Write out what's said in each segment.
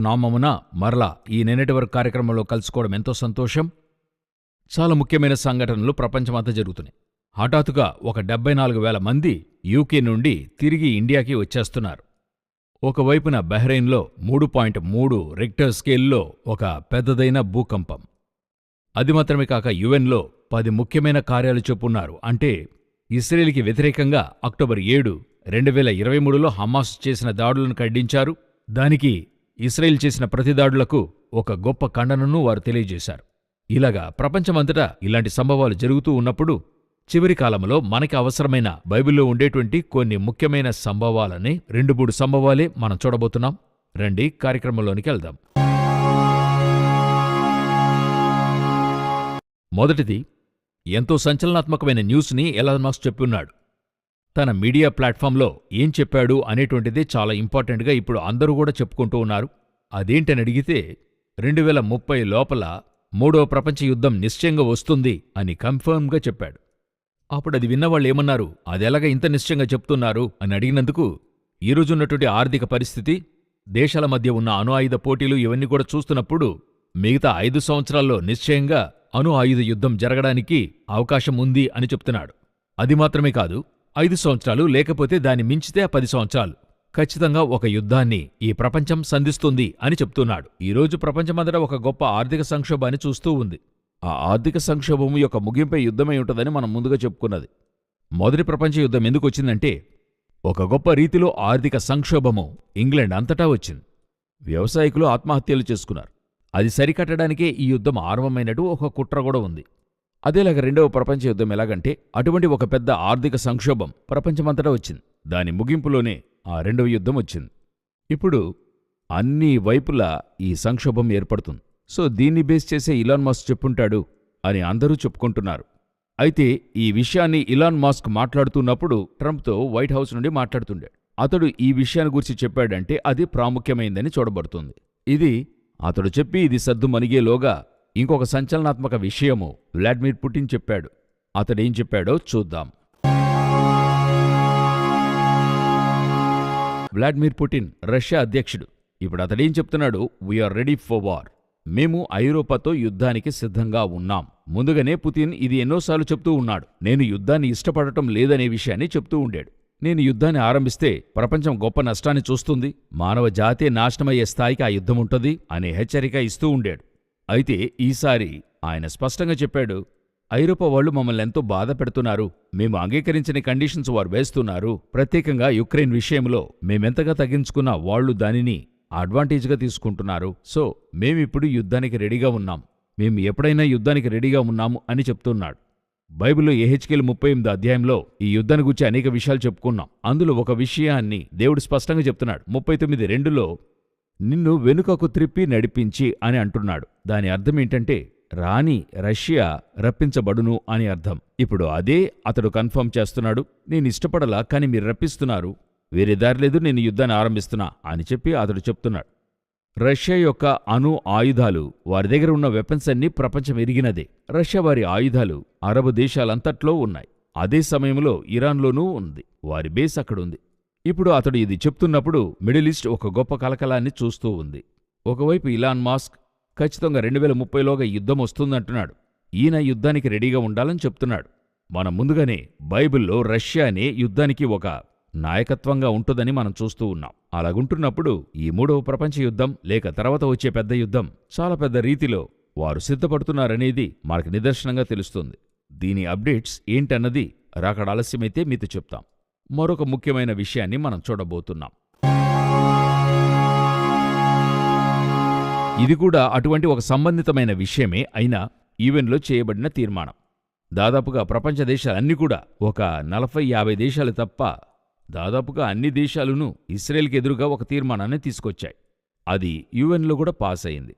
నామమున మరలా ఈ నిన్నటి వరకు కార్యక్రమంలో కలుసుకోవడం ఎంతో సంతోషం. చాలా ముఖ్యమైన సంఘటనలు ప్రపంచమంతా జరుగుతున్నాయి. హఠాత్తుగా ఒక డెబ్బై నాలుగు వేల మంది యూకే నుండి తిరిగి ఇండియాకి వచ్చేస్తున్నారు. ఒకవైపున బహ్రెయిన్లో మూడు పాయింట్ మూడు రిక్టర్ స్కేల్లో ఒక పెద్దదైన భూకంపం. అది మాత్రమే కాక యుఎన్లో పది ముఖ్యమైన కార్యాలు చెప్పున్నారు. అంటే ఇస్రేల్కి వ్యతిరేకంగా అక్టోబర్ ఏడు రెండు వేల ఇరవై మూడులో హమాస్ చేసిన దాడులను ఖండించారు. దానికి ఇస్రాయిల్ చేసిన ప్రతిదాడులకు ఒక గొప్ప ఖండనను వారు తెలియజేశారు. ఇలాగా ప్రపంచమంతటా ఇలాంటి సంభవాలు జరుగుతూ ఉన్నప్పుడు చివరి కాలంలో మనకి అవసరమైన బైబిల్లో ఉండేటువంటి కొన్ని ముఖ్యమైన సంభవాలని రెండు మూడు సంభవాలే మనం చూడబోతున్నాం. రండి కార్యక్రమంలోనికి వెళ్దాం. మొదటిది ఎంతో సంచలనాత్మకమైన న్యూస్ని ఎలాన్ చెప్పి ఉన్నాడు తన మీడియా ప్లాట్ఫామ్లో ఏం చెప్పాడు అనేటువంటిదే చాలా ఇంపార్టెంట్గా ఇప్పుడు అందరూ కూడా చెప్పుకుంటూ ఉన్నారు. అదేంటని అడిగితే రెండు వేల ముప్పై లోపల మూడో ప్రపంచ యుద్ధం నిశ్చయంగా వస్తుంది అని కన్ఫర్మ్గా చెప్పాడు. అప్పుడు అది విన్నవాళ్ళు ఏమన్నారు అదెలాగ ఇంత నిశ్చయంగా చెప్తున్నారు? అని అడిగినందుకు ఈరోజున్నటువంటి ఆర్థిక పరిస్థితి దేశాల మధ్య ఉన్న అణు ఆయుధ పోటీలు ఇవన్నీ కూడా చూస్తున్నప్పుడు మిగతా ఐదు సంవత్సరాల్లో నిశ్చయంగా అణు ఆయుధ యుద్ధం జరగడానికి అవకాశం ఉంది అని చెప్తున్నాడు. అది మాత్రమే కాదు ఐదు సంవత్సరాలు లేకపోతే దాన్ని మించితే పది సంవత్సరాలు. ఖచ్చితంగా ఒక యుద్ధాన్ని ఈ ప్రపంచం సంధిస్తుంది అని చెప్తున్నాడు. ఈరోజు ప్రపంచమంతటా ఒక గొప్ప ఆర్థిక సంక్షోభాన్ని చూస్తూ ఉంది. ఆ ఆర్థిక సంక్షోభం యొక్క ముగింపై యుద్ధమై ఉంటుందని మనం ముందుగా చెప్పుకున్నది. మొదటి ప్రపంచ యుద్ధం ఎందుకు వచ్చిందంటే ఒక గొప్ప రీతిలో ఆర్థిక సంక్షోభము ఇంగ్లాండ్ అంతటా వచ్చింది. వ్యవసాయకులు ఆత్మహత్యలు చేసుకున్నారు. అది సరికట్టడానికే ఈ యుద్ధం ఆరంభమైనట్టు ఒక కుట్ర కూడా ఉంది. అదేలాగ రెండవ ప్రపంచ యుద్ధం ఎలాగంటే అటువంటి ఒక పెద్ద ఆర్థిక సంక్షోభం ప్రపంచమంతటా వచ్చింది. దాని ముగింపులోనే ఆ రెండవ యుద్ధం వచ్చింది. ఇప్పుడు అన్ని వైపులా ఈ సంక్షోభం ఏర్పడుతుంది. సో దీన్ని బేస్ చేసే ఇలాన్ మాస్క్ చెప్పుంటాడు అని అందరూ చెప్పుకుంటున్నారు. అయితే ఈ విషయాన్ని ఇలాన్ మాస్క్ మాట్లాడుతున్నప్పుడు ట్రంప్తో వైట్ హౌస్ నుండి మాట్లాడుతుండాడు అతడు ఈ విషయాన్ని గురించి చెప్పాడంటే అది ప్రాముఖ్యమైందని చూడబడుతుంది. ఇది అతడు చెప్పి ఇది సద్దు మనిగేలోగా ఇంకొక సంచలనాత్మక విషయము వ్లాడిమిర్ పుటిన్ చెప్పాడు. అతడేం చెప్పాడో చూద్దాం. వ్లాడిమిర్ పుటిన్ రష్యా అధ్యక్షుడు. ఇప్పుడు అతడేం చెప్తున్నాడు? వీఆర్ రెడీ ఫర్ వార్ మేము ఐరోపాతో యుద్ధానికి సిద్ధంగా ఉన్నాం. ముందుగానే పుతిన్ ఇది ఎన్నోసార్లు చెప్తూ ఉన్నాడు. నేను యుద్ధాన్ని ఇష్టపడటం లేదనే విషయాన్ని చెప్తూ ఉండాడు. నేను యుద్ధాన్ని ఆరంభిస్తే ప్రపంచం గొప్ప నష్టాన్ని చూస్తుంది. మానవ జాతే నాశనమయ్యే స్థాయికి ఆ యుద్ధం ఉంటుంది అనే హెచ్చరిక ఇస్తూ ఉండాడు. అయితే ఈసారి ఆయన స్పష్టంగా చెప్పాడు ఐరోపా వాళ్ళు మమ్మల్ని ఎంతో బాధ పెడుతున్నారు. మేము అంగీకరించిన కండిషన్స్ వారు వేస్తున్నారు. ప్రత్యేకంగా యుక్రెయిన్ విషయంలో మేమెంతగా తగ్గించుకున్నా వాళ్ళు దానిని అడ్వాంటేజ్గా తీసుకుంటున్నారు. సో మేమిప్పుడు యుద్ధానికి రెడీగా ఉన్నాం. మేము ఎప్పుడైనా యుద్ధానికి రెడీగా ఉన్నాము అని చెప్తున్నాడు. బైబిల్లో ఏహెచ్కేల్ ముప్పై ఎనిమిది అధ్యాయంలో ఈ యుద్ధాన్ని గురించి అనేక విషయాలు చెప్పుకున్నాం. అందులో ఒక విషయాన్ని దేవుడు స్పష్టంగా చెప్తున్నాడు. ముప్పై తొమ్మిది రెండులో నిన్ను వెనుకకు త్రిప్పి నడిపించి అని అంటున్నాడు. దాని అర్థం ఏంటంటే రాణి రష్యా రప్పించబడును అని అర్థం. ఇప్పుడు అదే అతడు కన్ఫర్మ్ చేస్తున్నాడు. నేను ఇష్టపడలా కాని మీరు రప్పిస్తున్నారు. వేరే దారి లేదు నేను యుద్ధాన్ని ఆరంభిస్తున్నా అని చెప్పి అతడు చెప్తున్నాడు. రష్యా యొక్క అణు ఆయుధాలు వారి దగ్గర ఉన్న వెపన్స్ అన్నీ ప్రపంచం ఎరిగినదే. రష్యా వారి ఆయుధాలు అరబ్ దేశాలంతట్లో ఉన్నాయి. అదే సమయంలో ఇరాన్లోనూ ఉంది. వారి బేస్ అక్కడుంది. ఇప్పుడు అతడు ఇది చెప్తున్నప్పుడు మిడిల్ ఈస్ట్ ఒక గొప్ప కలకలాన్ని చూస్తూ ఉంది. ఒకవైపు ఇలాన్ మాస్క్ ఖచ్చితంగా రెండు వేల ముప్పైలోగా యుద్ధం వస్తుందంటున్నాడు. ఈయన యుద్ధానికి రెడీగా ఉండాలని చెప్తున్నాడు. మనం ముందుగానే బైబిల్లో రష్యానే యుద్ధానికి ఒక నాయకత్వంగా ఉంటుందని మనం చూస్తూ ఉన్నాం. అలాగుంటున్నప్పుడు ఈ మూడవ ప్రపంచ యుద్ధం లేక తర్వాత వచ్చే పెద్ద యుద్ధం చాలా పెద్ద రీతిలో వారు సిద్ధపడుతున్నారనేది మనకు నిదర్శనంగా తెలుస్తుంది. దీని అప్డేట్స్ ఏంటన్నది రాకడ ఆలస్యమైతే మీతో చెప్తాం. మరొక ముఖ్యమైన విషయాన్ని మనం చూడబోతున్నాం. ఇది కూడా అటువంటి ఒక సంబంధితమైన విషయమే అయినా ఈవెన్లో చేయబడిన తీర్మానం. దాదాపుగా ప్రపంచ దేశాలన్నీ కూడా ఒక నలభై యాభై దేశాలు తప్ప దాదాపుగా అన్ని దేశాలును ఇస్రేల్కి ఎదురుగా ఒక తీర్మానాన్ని తీసుకొచ్చాయి. అది యుఎన్లో కూడా పాస్ అయింది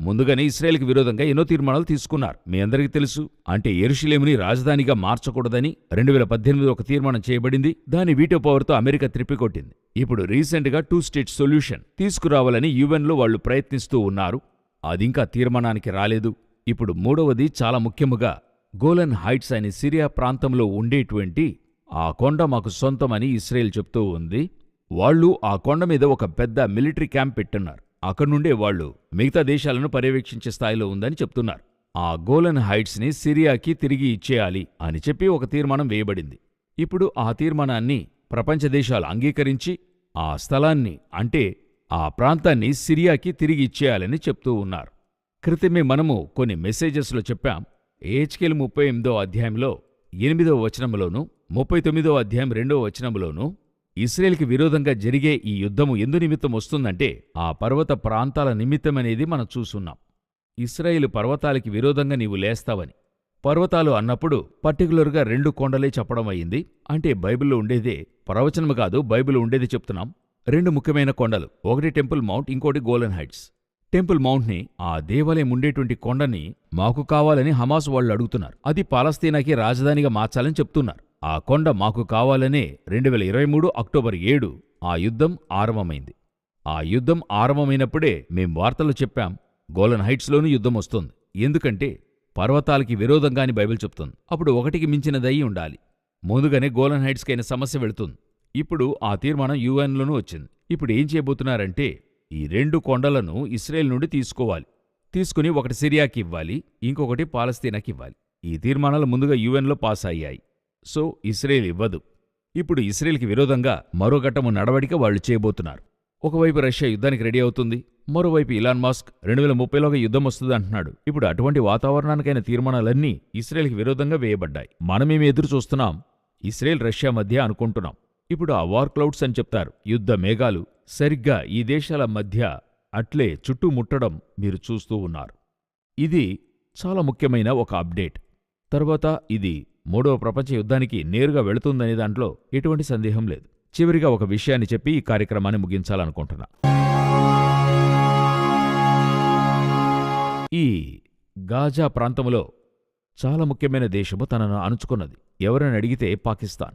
ముందుగానే ఇస్రాయేల్కి విరోధంగా ఎన్నో తీర్మానాలు తీసుకున్నారు. మీ అందరికీ తెలుసు అంటే ఎరుషులేముని రాజధానిగా మార్చకూడదని రెండు వేల పద్దెనిమిది ఒక తీర్మానం చేయబడింది. దాని వీటో పవర్తో అమెరికా త్రిప్పికొట్టింది ఇప్పుడు రీసెంట్గా టూ స్టేట్ సొల్యూషన్ తీసుకురావాలని యుఎన్లో వాళ్ళు ప్రయత్నిస్తూ ఉన్నారు. అదింకా తీర్మానానికి రాలేదు. ఇప్పుడు మూడవది చాలా ముఖ్యముగా గోలన్ హైట్స్ అనే సిరియా ప్రాంతంలో ఉండేటువంటి ఆ కొండ మాకు సొంతమని ఇస్రాయేల్ చెప్తూ ఉంది. వాళ్ళు ఆ కొండ మీద ఒక పెద్ద మిలిటరీ క్యాంప్ పెట్టున్నారు. అక్కడి వాళ్ళు వాళ్ళు మిగతా దేశాలను పర్యవేక్షించే స్థాయిలో ఉందని చెప్తున్నారు. ఆ గోలన్ హైట్స్ని సిరియాకి తిరిగి ఇచ్చేయాలి అని చెప్పి ఒక తీర్మానం వేయబడింది. ఇప్పుడు ఆ తీర్మానాన్ని ప్రపంచ దేశాలు అంగీకరించి ఆ స్థలాన్ని అంటే ఆ ప్రాంతాన్ని సిరియాకి తిరిగి ఇచ్చేయాలని చెప్తూ ఉన్నారు. క్రితమే మనము కొన్ని మెసేజెస్లో చెప్పాం. ఏహెచ్కేల్ ముప్పై ఎనిమిదో అధ్యాయంలో ఎనిమిదో వచనంలోనూ ముప్పై తొమ్మిదో అధ్యాయం రెండో వచనంలోనూ ఇస్రేల్కి విరోధంగా జరిగే ఈ యుద్ధము ఎందు నిమిత్తం వస్తుందంటే ఆ పర్వత ప్రాంతాల నిమిత్తమనేది మనం చూసున్నాం ఇస్రాయిల్ పర్వతాలకి విరోధంగా నీవు లేస్తావని. పర్వతాలు అన్నప్పుడు పర్టికులర్గా రెండు కొండలే చెప్పడం అయింది అంటే బైబిల్లో ఉండేదే ప్రవచనము కాదు బైబిల్ ఉండేది చెప్తున్నాం. రెండు ముఖ్యమైన కొండలు ఒకటి టెంపుల్ మౌంట్ ఇంకోటి గోల్డెన్ హైట్స్. టెంపుల్ మౌంట్ని ఆ దేవాలయం ఉండేటువంటి కొండని మాకు కావాలని హమాస్ వాళ్ళు అడుగుతున్నారు. అది పాలస్తీనాకి రాజధానిగా మార్చాలని చెప్తున్నారు. ఆ కొండ మాకు కావాలనే రెండు వేల ఇరవై మూడు అక్టోబర్ ఏడు ఆ యుద్ధం ఆరంభమైంది. ఆ యుద్ధం ఆరంభమైనప్పుడే మేం వార్తలు చెప్పాం. గోలన్ హైట్స్లోనూ యుద్ధం వస్తుంది. ఎందుకంటే పర్వతాలకి విరోధంగాని బైబిల్ చెప్తుంది. అప్పుడు ఒకటికి మించినదయి ఉండాలి. ముందుగానే గోలన్ హైట్స్కైన సమస్య వెళుతుంది. ఇప్పుడు ఆ తీర్మానం యుఎన్లోనూ వచ్చింది. ఇప్పుడు ఏం చేయబోతున్నారంటే ఈ రెండు కొండలను ఇస్రాయేల్ నుండి తీసుకోవాలి. తీసుకుని ఒకటి సిరియాకి ఇవ్వాలి. ఇంకొకటి పాలస్తీనాకి ఇవ్వాలి. ఈ తీర్మానాలు ముందుగా యుఎన్లో పాస్ అయ్యాయి. సో ఇస్రేల్ ఇవ్వదు. ఇప్పుడు ఇస్రేల్కి విరోధంగా మరో ఘట్టము నడవడిక వాళ్ళు చేయబోతున్నారు. ఒకవైపు రష్యా యుద్ధానికి రెడీ అవుతుంది మరోవైపు ఇలాన్ మాస్క్ రెండు వేల ముప్పైలోగా యుద్ధం వస్తుంది అంటున్నాడు. ఇప్పుడు అటువంటి వాతావరణానికైన తీర్మానాలన్నీ ఇస్రేల్కి విరోధంగా వేయబడ్డాయి. మనమేమి ఎదురు చూస్తున్నాం? ఇస్రేల్ రష్యా మధ్య అనుకుంటున్నాం. ఇప్పుడు ఆ వార్ క్లౌడ్స్ అని చెప్తారు. యుద్ధ మేఘాలు సరిగ్గా ఈ దేశాల మధ్య అట్లే చుట్టుముట్టడం మీరు చూస్తూ ఉన్నారు. ఇది చాలా ముఖ్యమైన ఒక అప్డేట్. తర్వాత ఇది మూడవ ప్రపంచ యుద్ధానికి నేరుగా వెళుతుందనే దాంట్లో ఎటువంటి సందేహం లేదు. చివరిగా ఒక విషయాన్ని చెప్పి ఈ కార్యక్రమాన్ని ముగించాలనుకుంటున్నా. ఈ గాజా ప్రాంతంలో చాలా ముఖ్యమైన దేశము తనను అణుచుకున్నది. ఎవరని అడిగితే పాకిస్తాన్.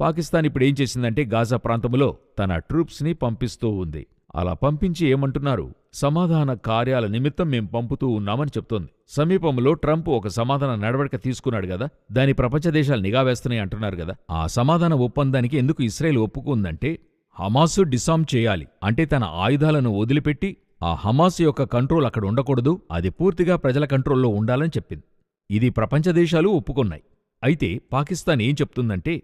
పాకిస్తాన్ ఇప్పుడు ఏం చేసిందంటే గాజా ప్రాంతంలో తన ట్రూప్స్ని పంపిస్తూ ఉంది. అలా పంపించి ఏమంటున్నారు? సమాధాన కార్యాల నిమిత్తం మేం పంపుతూ ఉన్నామని చెప్తోంది. సమీపంలో ట్రంప్ ఒక సమాధాన నడవడిక తీసుకున్నాడు కదా దాని ప్రపంచ దేశాలు నిఘా వేస్తున్నాయి అంటున్నారు కదా ఆ సమాధాన ఒప్పందానికి ఎందుకు ఇస్రాయెల్ ఒప్పుకుందంటే హమాసు డిసామ్ చేయాలి అంటే తన ఆయుధాలను వదిలిపెట్టి ఆ హమాస్ యొక్క కంట్రోల్ అక్కడ ఉండకూడదు అది పూర్తిగా ప్రజల కంట్రోల్లో ఉండాలని చెప్పింది. ఇది ప్రపంచ దేశాలు ఒప్పుకున్నాయి. అయితే పాకిస్తాన్ ఏం చెప్తుందంటే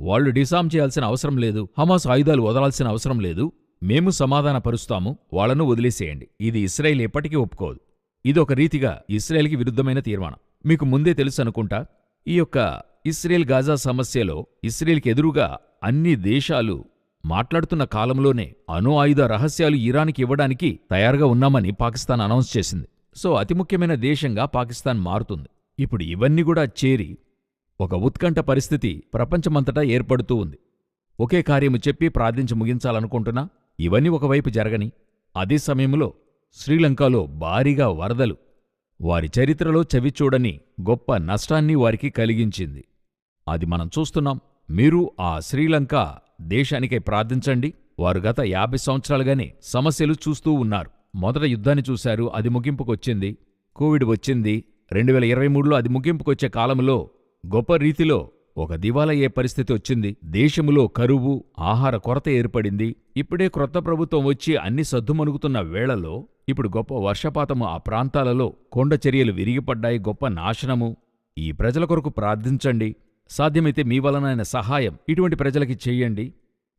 వాళ్ళు డిసామ్ చేయాల్సిన అవసరం లేదు హమాస్ ఆయుధాలు వదలాల్సిన అవసరం లేదు మేము సమాధానపరుస్తాము వాళ్ళను వదిలేసేయండి. ఇది ఇస్రాయిల్ ఎప్పటికీ ఒప్పుకోదు. ఇదొక రీతిగా ఇస్రాయేల్కి విరుద్ధమైన తీర్మానం. మీకు ముందే తెలుసు అనుకుంటా ఈ యొక్క ఇస్రేల్ గాజా సమస్యలో ఇస్రేల్కి ఎదురుగా అన్ని దేశాలు మాట్లాడుతున్న కాలంలోనే అణు ఆయుధ రహస్యాలు ఇరాన్కి ఇవ్వడానికి తయారుగా ఉన్నామని పాకిస్తాన్ అనౌన్స్ చేసింది. సో అతి ముఖ్యమైన దేశంగా పాకిస్తాన్ మారుతుంది. ఇప్పుడు ఇవన్నీ కూడా చేరి ఒక ఉత్కంఠ పరిస్థితి ప్రపంచమంతటా ఏర్పడుతూ ఉంది. ఒకే కార్యము చెప్పి ప్రార్థించి ముగించాలనుకుంటున్నా. ఇవన్నీ ఒకవైపు జరగని అదే సమయంలో శ్రీలంకలో భారీగా వరదలు వారి చరిత్రలో చవిచూడని గొప్ప నష్టాన్ని వారికి కలిగించింది. అది మనం చూస్తున్నాం. మీరు ఆ శ్రీలంక దేశానికై ప్రార్థించండి. వారు గత యాభై సంవత్సరాలుగానే సమస్యలు చూస్తూ ఉన్నారు. మొదట యుద్ధాన్ని చూశారు అది ముగింపుకొచ్చింది కోవిడ్ వచ్చింది. రెండు వేల ఇరవై మూడులో అది ముగింపుకొచ్చే కాలంలో గొప్ప రీతిలో ఒక దివాలయ్యే పరిస్థితి వచ్చింది. దేశములో కరువు ఆహార కొరత ఏర్పడింది. ఇప్పుడే క్రొత్త ప్రభుత్వం వచ్చి అన్ని సద్దుమణుగుతున్న వేళలో ఇప్పుడు గొప్ప వర్షపాతము ఆ ప్రాంతాలలో కొండ చర్యలు విరిగిపడ్డాయి. గొప్ప నాశనము. ఈ ప్రజల కొరకు ప్రార్థించండి. సాధ్యమైతే మీ వలనైన సహాయం ఇటువంటి ప్రజలకి చెయ్యండి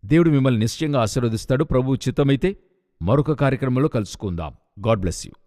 దేవుడు మిమ్మల్ని నిశ్చయంగా ఆశీర్వదిస్తాడు. ప్రభు చిత్తమైతే మరొక కార్యక్రమంలో కలుసుకుందాం. God bless you.